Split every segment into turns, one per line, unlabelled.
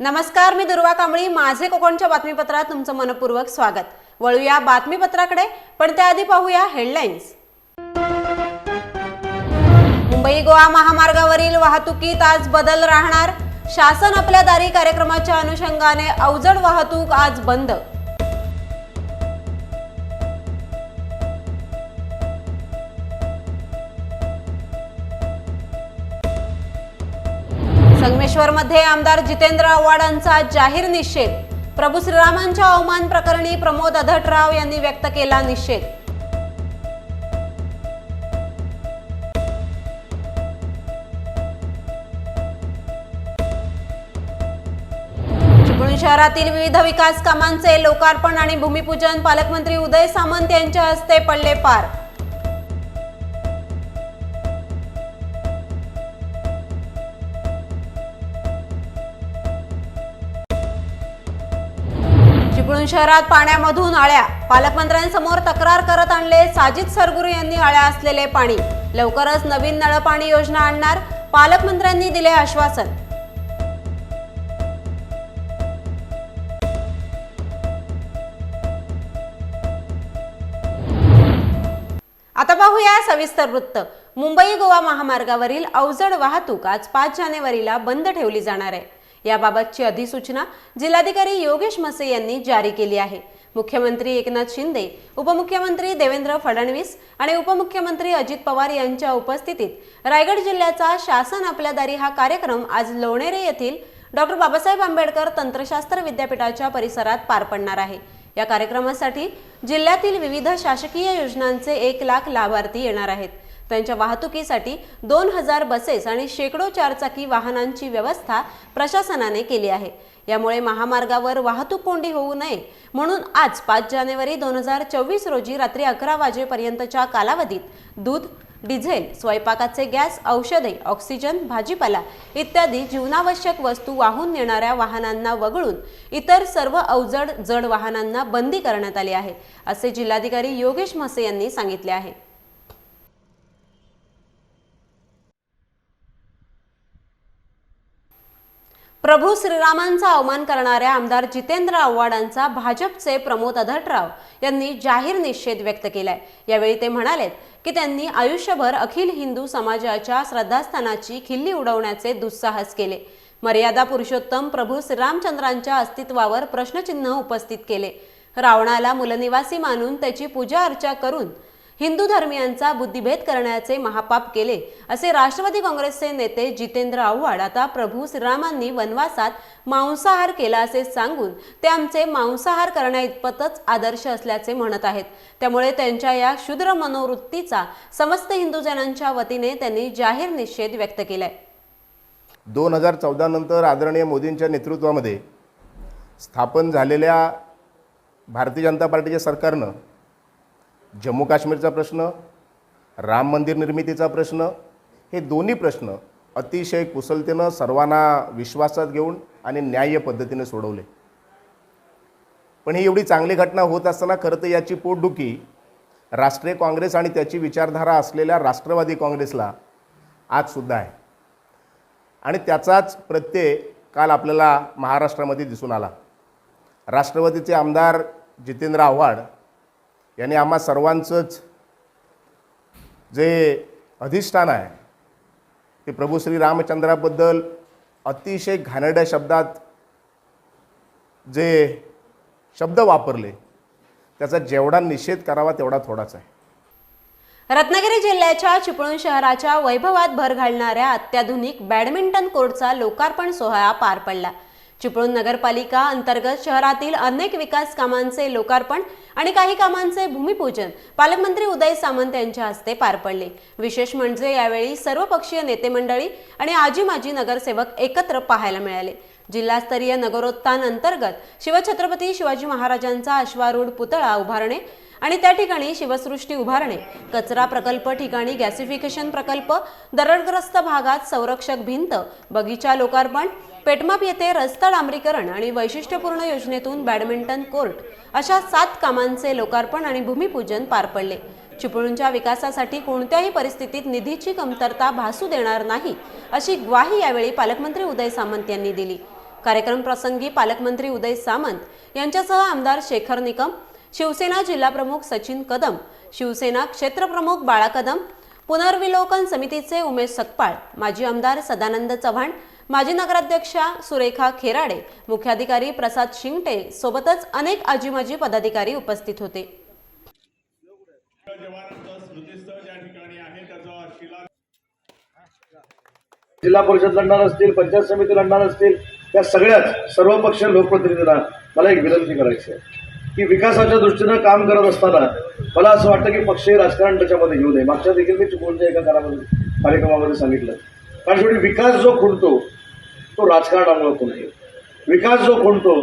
नमस्कार मी दुर्वा कांबळी. माझे कोकणच्या बातमीपत्रात तुमचं मनपूर्वक स्वागत. वळूया बातमीपत्राकडे पण त्याआधी पाहूया हेडलाईन्स मुंबई गोवा महामार्गावरील वाहतुकीत आज बदल राहणार. शासन आपल्या दारी कार्यक्रमाच्या अनुषंगाने अवजड वाहतूक आज बंद. संगमेश्वरमध्ये आमदार जितेंद्र आव्हाडांचा जाहीर निषेध. प्रभू श्रीरामांच्या अवमान प्रकरणी प्रमोद अधटराव यांनी व्यक्त केला निषेध. चिपळूण शहरातील विविध विकास कामांचे लोकार्पण आणि भूमिपूजन पालकमंत्री उदय सामंत यांच्या हस्ते पडले पार. शहरात पाण्यामधून आळ्या. पालकमंत्र्यांसमोर तक्रार करत आणले. साजिद सरगुरू यांनी आळ्या असलेले पाणी. लवकरच नवीन नळपाणी योजना आणणार. पालकमंत्र्यांनी दिले आश्वासन. आता पाहूया सविस्तर वृत्त. मुंबई गोवा महामार्गावरील अवजड वाहतूक आज पाच जानेवारीला बंद ठेवली जाणार आहे. याबाबतची अधिसूचना जिल्हाधिकारी योगेश मसे यांनी जारी केली आहे. मुख्यमंत्री एकनाथ शिंदे उपमुख्यमंत्री देवेंद्र फडणवीस आणि उपमुख्यमंत्री अजित पवार यांच्या उपस्थितीत रायगड जिल्ह्याचा शासन आपल्या दारी हा कार्यक्रम आज लोणेरे येथील डॉक्टर बाबासाहेब आंबेडकर तंत्रशास्त्र विद्यापीठाच्या परिसरात पार पडणार आहे. या कार्यक्रमासाठी जिल्ह्यातील विविध शासकीय योजनांचे एक लाख लाभार्थी येणार आहेत. त्यांच्या वाहतुकीसाठी दोन हजार बसेस आणि शेकडो चारचाकी वाहनांची व्यवस्था प्रशासनाने केली आहे. यामुळे महामार्गावर वाहतूक कोंडी होऊ नये म्हणून आज पाच जानेवारी दोन हजार चोवीस रोजी रात्री अकरा वाजेपर्यंतच्या कालावधीत दूध डिझेल स्वयंपाकाचे गॅस औषधे ऑक्सिजन भाजीपाला इत्यादी जीवनावश्यक वस्तू वाहून नेणाऱ्या वाहनांना वगळून इतर सर्व अवजड जड वाहनांना बंदी करण्यात आली आहे असे जिल्हाधिकारी योगेश म्हसे यांनी सांगितले आहे. प्रभू श्रीरामांचा अवमान करणाऱ्या आमदार जितेंद्र आव्हाडांचा भाजपचे प्रमोद अधटराव यांनी जाहीर निषेध व्यक्त केलाय. यावेळी ते म्हणालेत की त्यांनी आयुष्यभर अखिल हिंदू समाजाच्या श्रद्धास्थानाची खिल्ली उडवण्याचे दुस्साहस केले. मर्यादा पुरुषोत्तम प्रभू श्रीरामचंद्रांच्या अस्तित्वावर प्रश्नचिन्ह उपस्थित केले. रावणाला मूलनिवासी मानून त्याची पूजा अर्चा करून हिंदू धर्मियांचा बुद्धिभेद करण्याचे महापाप केले असे राष्ट्रवादी काँग्रेसचे नेते जितेंद्र आव्हाड आता प्रभू श्रीरामांनी वनवासात मांसाहार केला असे सांगून ते आमचे मांसाहार करण्याइतपतच आदर्श असल्याचे म्हणत आहेत. त्यामुळे त्यांच्या या क्षुद्र मनोवृत्तीचा समस्त हिंदूजनांच्या वतीने त्यांनी जाहीर निषेध व्यक्त केलाय.
दोन हजार चौदा नंतर आदरणीय मोदींच्या नेतृत्वामध्ये स्थापन झालेल्या भारतीय जनता पार्टीच्या सरकारनं जम्मू काश्मीरचा प्रश्न राम मंदिर निर्मितीचा प्रश्न हे दोन्ही प्रश्न अतिशय कुशलतेनं सर्वांना विश्वासात घेऊन आणि न्याय्य पद्धतीने सोडवले. पण ही एवढी चांगली घटना होत असताना खरं तर याची पोटदुखी राष्ट्रीय काँग्रेस आणि त्याची विचारधारा असलेल्या राष्ट्रवादी काँग्रेसला आजसुद्धा आहे. आणि त्याचाच प्रत्यय काल आपल्याला महाराष्ट्रामध्ये दिसून आला. राष्ट्रवादीचे आमदार जितेंद्र आव्हाड याने आम्हा सर्वांचंच जे अधिष्ठान आहे ते प्रभू श्री रामचंद्राबद्दल अतिशय घाणेरड्या शब्दात जे शब्द वापरले त्याचा जेवढा निषेध करावा तेवढा थोडाच आहे.
रत्नागिरी जिल्ह्याच्या चिपळूण शहराच्या वैभवात भर घालणाऱ्या अत्याधुनिक बॅडमिंटन कोर्टचा लोकार्पण सोहळा पार पडला. चिपळूण नगरपालिका अंतर्गत शहरातील अनेक विकास कामांचे लोकार्पण आणि काही कामांचे भूमिपूजन पालकमंत्री उदय सामंत यांच्या हस्ते पार पडले. विशेष म्हणजे यावेळी सर्वपक्षीय नेते मंडळी आणि आजी माजी नगरसेवक एकत्र पाहायला मिळाले. जिल्हास्तरीय नगरोत्थान अंतर्गत शिवछत्रपती शिवाजी महाराजांचा अश्वारूढ पुतळा उभारणे आणि त्या ठिकाणी शिवसृष्टी उभारणे कचरा प्रकल्प ठिकाणी गॅसिफिकेशन प्रकल्प दरडग्रस्त भागात संरक्षक भिंत बगीचा लोकार्पण पेटमाप येथे रस्ता डांबरीकरण आणि वैशिष्ट्यपूर्ण योजनेतून बॅडमिंटन कोर्ट अशा सात कामांचे लोकार्पण आणि भूमिपूजन पार पडले. चिपळूणच्या विकासासाठी कोणत्याही परिस्थितीत निधीची कमतरता भासू देणार नाही अशी ग्वाही यावेळी पालकमंत्री उदय सामंत यांनी दिली. कार्यक्रम प्रसंगी पालकमंत्री उदय सामंत यांच्यासह आमदार शेखर निकम शिवसेना जिल्हाप्रमुख सचिन कदम शिवसेना क्षेत्रप्रमुख बाळा कदम पुनर्विलोकन समितीचे उमेश सकपाळ माजी आमदार सदानंद चव्हाण माजी नगराध्यक्षा सुरेखा खेराडे मुख्याधिकारी प्रसाद शिंगटे सोबतच अनेक आजीमाजी पदाधिकारी उपस्थित होते.
जिल्हा परिषद लढणार असतील पंचायत समिती लढणार असतील त्या सगळ्याच सर्व पक्ष लोकप्रतिनिधींना मला एक विनंती करायची आहे. की विकासाच्या दृष्टीनं काम करत असताना मला असं वाटतं की पक्षीय राजकारण त्याच्यामध्ये घेऊ नये. मागच्या देखील मी चिपळूणच्या एका कारामध्ये कार्यक्रमामध्ये सांगितलं. कारण शेवटी विकास जो खुंटतो तो राजकारणामुळे खुंटतो. विकास जो खुंटतो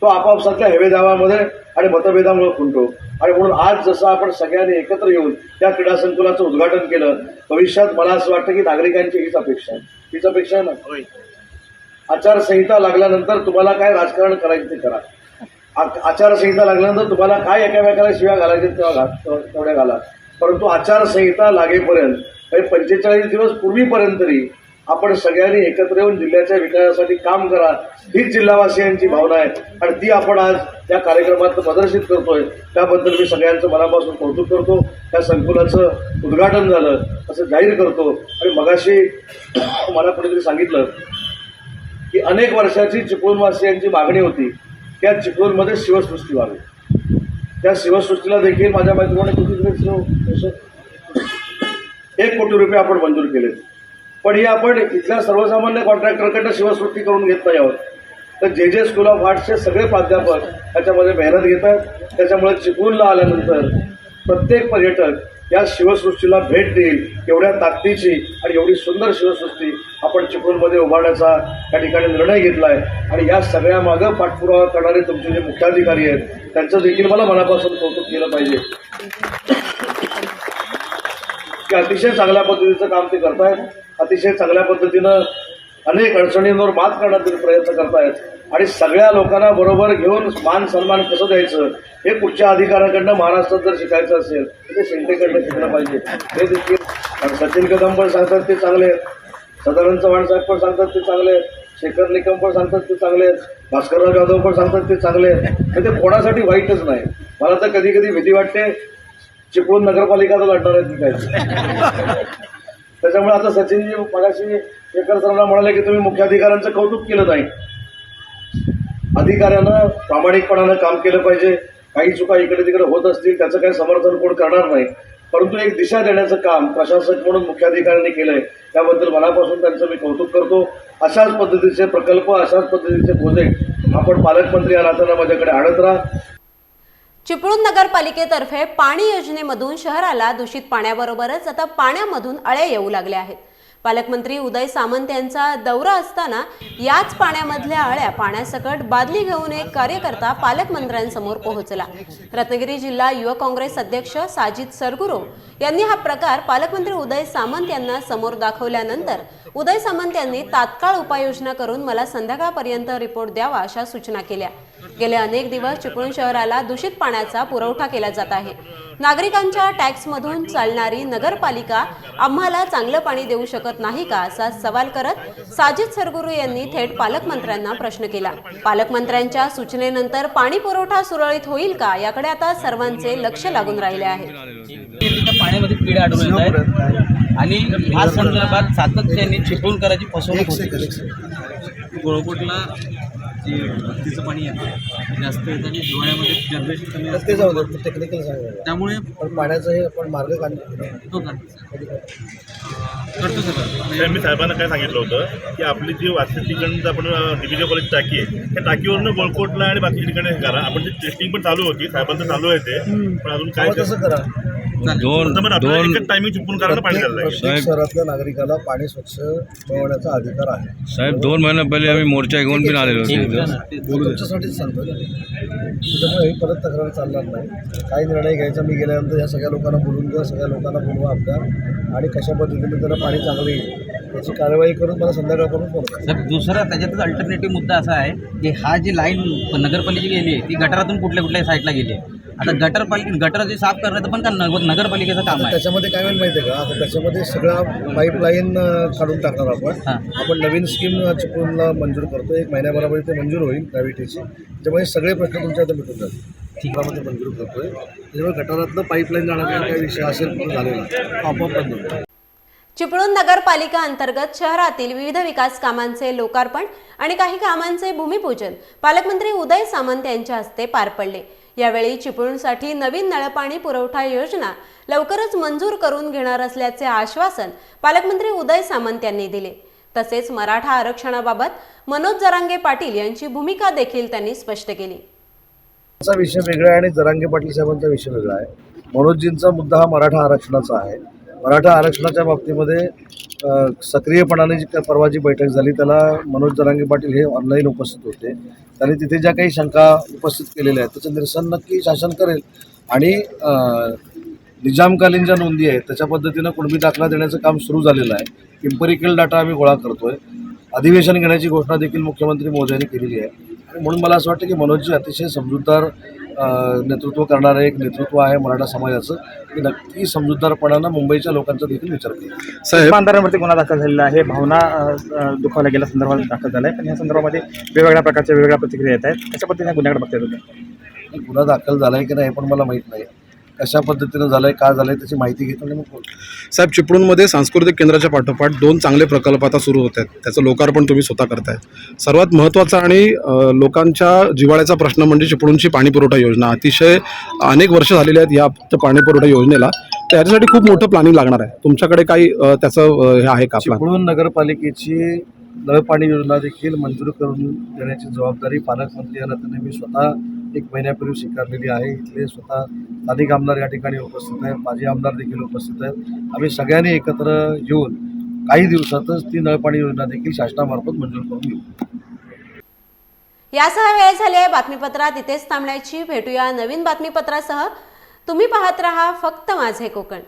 तो आपापसातल्या हेवेदावामध्ये आणि मतभेदामुळे खुंटतो. आणि म्हणून आज जसं आपण सगळ्यांनी एकत्र येऊन त्या क्रीडा संकुलाचं उद्घाटन केलं भविष्यात मला असं वाटतं की नागरिकांची हीच अपेक्षा आहे. हीच अपेक्षा आहे ना? आचारसंहिता लागल्यानंतर तुम्हाला काय राजकारण करायचं ते करा. आचारसंहिता लागल्यानंतर तुम्हाला काय एकामेकाला शिव्या घालायचे तेव्हा घाल तेवढ्या घाला. परंतु आचारसंहिता लागेपर्यंत म्हणजे पंचेचाळीस दिवस पूर्वीपर्यंत तरी आपण सगळ्यांनी एकत्र येऊन जिल्ह्याच्या विकासासाठी काम करा हीच जिल्हावासियांची भावना आहे. आणि ती आपण आज या कार्यक्रमात प्रदर्शित करतोय. त्याबद्दल मी सगळ्यांचं मनापासून कौतुक करतो. त्या संकुलाचं उद्घाटन झालं असं जाहीर करतो. आणि मगाशी मला कुठेतरी सांगितलं की अनेक वर्षाची चिपळूणवासियांची मागणी होती. त्या या चिपळूणमध्ये शिवसृष्टी व्हावी. त्या शिवसृष्टीला देखील माझ्या मैत्रिणी किती एक कोटी रुपये आपण मंजूर केले पण हे आपण इथल्या सर्वसामान्य कॉन्ट्रॅक्टरकडनं शिवसृष्टी करून घेत नाही आहोत. तर जे जे स्कूल ऑफ आर्ट्सचे सगळे प्राध्यापक त्याच्यामध्ये मेहनत घेत आहेत. त्याच्यामुळे चिपळूणला आल्यानंतर प्रत्येक पर्यटक या शिवसृष्टीला भेट देईल एवढ्या ताकदीची आणि एवढी सुंदर शिवसृष्टी आपण चिपळूणमध्ये उभारण्याचा त्या ठिकाणी निर्णय घेतला आहे आणि या सगळ्या मागं पाठपुरावा करणारे तुमचे जे मुख्याधिकारी आहेत त्यांचं देखील मला मनापासून कौतुक केलं पाहिजे. की अतिशय चांगल्या पद्धतीचं काम ते करतायत. अतिशय चांगल्या पद्धतीनं अनेक अडचणींवर मात करण्याचे प्रयत्न करतायत. आणि सगळ्या लोकांना बरोबर घेऊन मान सन्मान कसं द्यायचं? हे कुठच्या अधिकाऱ्याकडनं महाराष्ट्रात जर शिकायचं असेल तर ते शिंदेकडनं शिकलं पाहिजे. हे देखील सचिन कदम पण सांगतात ते चांगले आहेत. सदानंद चव्हाण साहेब पण सांगतात ते चांगले आहेत. शेखर निकम पण सांगतात ते चांगले आहेत. भास्करराव जाधव पण सांगतात ते चांगले आहेत. ते कोणासाठी वाईटच नाही. मला तर कधी कधी भीती वाटते चिपळूण नगरपालिका तर लढणार आहेत काय? त्याच्यामुळे आता सचिनजी मगाशी शेखर सरांना म्हणाले की तुम्ही मुख्याधिकाऱ्यांचं कौतुक केलं नाही. अधिकाऱ्यानं प्रामाणिकपणानं काम केलं पाहिजे. काही चुका इकडे तिकडे होत असतील त्याचं काही समर्थन कोण करणार नाही. परंतु एक दिशा देण्याचं काम प्रशासक म्हणून मुख्याधिकाऱ्यांनी केलंय. त्याबद्दल मनापासून त्यांचं मी कौतुक करतो. अशाच पद्धतीचे प्रकल्प अशाच पद्धतीचे प्रोजेक्ट आपण पालकमंत्री या नात्यानं माझ्याकडे आणत राहा.
चिपळूण नगरपालिकेतर्फे पाणी योजनेमधून शहराला दूषित पाण्याबरोबरच आता पाण्यामधून अळे येऊ लागल्या आहेत. पालकमंत्री उदय सामंत यांचा दौरा असताना याच पाण्यामधल्या अळ्या पाण्यासकट बादली घेऊन एक कार्यकर्ता पालकमंत्र्यांसमोर पोहोचला. रत्नागिरी जिल्हा युवक काँग्रेस अध्यक्ष साजिद सरगुरो यांनी हा प्रकार पालकमंत्री उदय सामंत यांना समोर दाखवल्यानंतर उदय सामंत यांनी तात्काळ उपाययोजना करून मला संध्याकाळपर्यंत रिपोर्ट द्यावा अशा सूचना केल्या. गेले अनेक दिवस चिपळूण शहराला दूषित पाण्याचा पुरवठा केला जात आहे. नागरिकांच्या टॅक्समधून चालणारी नगरपालिका आम्हाला चांगलं पाणी देऊ शकत नाही का असा सवाल करत साजिद सरगुरू यांनी थेट पालकमंत्र्यांना प्रश्न केला. पालकमंत्र्यांच्या सूचनेनंतर पाणी पुरवठा सुरळीत होईल का याकडे आता सर्वांचे लक्ष लागून राहिले आहे.
आणि या संदर्भात सातत्याने चिपळूण करायची फसवणूक होती. गोळकोटला जे भरतीचं पाणी येतं जास्त येतं आणि हिवाळ्यामध्ये जनरेशन कमी असते
टेक्निकल
त्यामुळे
पण पाण्याचं हे आपण मार्ग काढणार
तो करतो करतो सगळं.
साहेब, मी साहेबांना काय सांगितलं होतं की आपली जी वास्तविकरण आपण डिव्हिजन कॉलेज टाकी आहे त्या टाकीवरनं गोलकोटला आणि बाकी ठिकाणी हे करा. आपण टेस्टिंग पण चालू होती साहेबांचं चालू आहे ते पण अजून काय
तेव्हा तसं करा.
दोन दोन
टायमिंग चुकून करायला
शहरातल्या नागरिकाला पाणी स्वच्छ मिळवण्याचा अधिकार आहे.
साहेब दोन महिन्या पहिले आम्ही मोर्चा घेऊन पण आलेलो
तुमच्यासाठीच सांगतो ही परत तक्रार चालणार नाही. काही निर्णय घ्यायचा मी गेल्यानंतर ह्या सगळ्या लोकांना बोलून घ्या सगळ्या लोकांना बोलवा आपल्या आणि कशा पद्धतीने त्यांना पाणी चांगलं येईल याची कारवाई करून मला संध्याकाळपर्यंत फोन करा.
सर दुसरा त्याच्यातच अल्टरनेटिव्ह मुद्दा असा आहे की हा जी लाईन नगरपालिकेची गेली आहे ती गटारातून कुठल्या कुठल्या साईडला गेली आहे? आता गटर पालिके गटर जे साफ करण्याचं पण का नगर नगरपालिकेचं काम आहे?
त्याच्यामध्ये काय होईल माहिती आहे का? आता त्याच्यामध्ये सगळा पाईपलाईन काढून टाकणार आपण.
हां.
आपण नवीन स्कीम चिपळूणला मंजूर करतो एक महिन्याभरामध्ये ते मंजूर होईल ग्रॅव्हिटीची त्याच्यामुळे सगळे प्रश्न तुमच्या आता मिटून जातील. ठिकाणामध्ये मंजूर करतोय. त्याच्यामुळे गटारातलं पाईपलाईन जाण्याचा काही विषय असेल झालेला. आपोआप बंद होईल.
चिपळूण नगरपालिका अंतर्गत शहरातील विविध विकास कामांचे लोकार्पण आणि काही कामांचे भूमिपूजन पालकमंत्री उदय सामंत यांच्या हस्ते पार पडले. यावेळी चिपळूणसाठी नवीन नळपाणी पुरवठा योजना लवकरच मंजूर करून घेणार असल्याचे आश्वासन पालकमंत्री उदय सामंत यांनी दिले. तसेच मराठा आरक्षणाबाबत मनोज जरांगे पाटील यांची भूमिका देखील त्यांनी स्पष्ट केली.
विषय वेगळा आहे आणि जरांगे पाटील साहेबांचा विषय वेगळा आहे. मनोजजींचा मुद्दा हा मराठा आरक्षणाचा आहे. मराठा आरक्षणाच्या बाबतीमध्ये सक्रियपणाने जी काय परवा जी बैठक झाली त्याला मनोज जरांगे पाटील हे ऑनलाईन उपस्थित होते. त्यांनी तिथे ज्या काही शंका उपस्थित केलेल्या आहेत त्याचं निरसन नक्की शासन करेल. आणि निजामकालीन ज्या नोंदी आहेत त्याच्या पद्धतीनं कुणबी दाखला देण्याचं काम सुरू झालेलं आहे. इम्पेरिकल डाटा आम्ही गोळा करतोय. अधिवेशन घेण्याची घोषणा देखील मुख्यमंत्री मोदयांनी केलेली आहे. म्हणून मला असं वाटतं की मनोजजी अतिशय समजूतदार नेतृत्व करणारं एक नेतृत्व आहे मराठा समाजाचं की नक्की समजूतदारपणानं मुंबईच्या लोकांचा देखील विचार केला
साहेब. आमदारांवरती गुन्हा दाखल झालेला आहे. भावना दुखावल्या गेल्या संदर्भात दाखल झाला आहे पण या संदर्भामध्ये वेगवेगळ्या प्रकारच्या वेगवेगळ्या प्रतिक्रिया येत आहेत. कशा पद्धतीने गुन्ह्याकडे बघताय तुम्ही?
गुन्हा दाखल झाला आहे की नाही हे पण मला माहीत नाही. कशा पद्धतीनं झालं आहे का झालं आहे त्याची माहिती घेतो आणि मग बोलतो.
साहेब चिपळूणमध्ये सांस्कृतिक केंद्राच्या पाठोपाठ दोन चांगले प्रकल्प आता सुरू होत आहेत. त्याचं लोकार्पण तुम्ही स्वतः करताय सर्वात महत्त्वाचा आणि लोकांच्या जिव्हाळ्याचा प्रश्न म्हणजे चिपळूणची पाणी पुरवठा योजना. अतिशय अनेक वर्ष झालेली आहेत या पाणी पुरवठा योजनेला त्याच्यासाठी खूप मोठं प्लॅनिंग लागणार आहे. तुमच्याकडे काही त्याचं हे आहे का
चिपळूण नगरपालिकेची नळपाणी योजना देखील मंजूर करून देण्याची जबाबदारी पालकमंत्री या नात्याने मी स्वतः एक महिन्यापूर्वी स्वीकारलेली आहे. इथले स्वतः स्थानिक आमदार या ठिकाणी उपस्थित आहेत माजी आमदार देखील उपस्थित आहेत. आम्ही सगळ्यांनी एकत्र येऊन काही दिवसातच ती नळपाणी योजना देखील शासनामार्फत मंजूर करून घेऊ.
यासह वेळ झाली आहे बातमीपत्रात. इथेच थांबण्याची भेटूया नवीन बातमीपत्रासह. तुम्ही पाहत रहा फक्त माझे कोकण.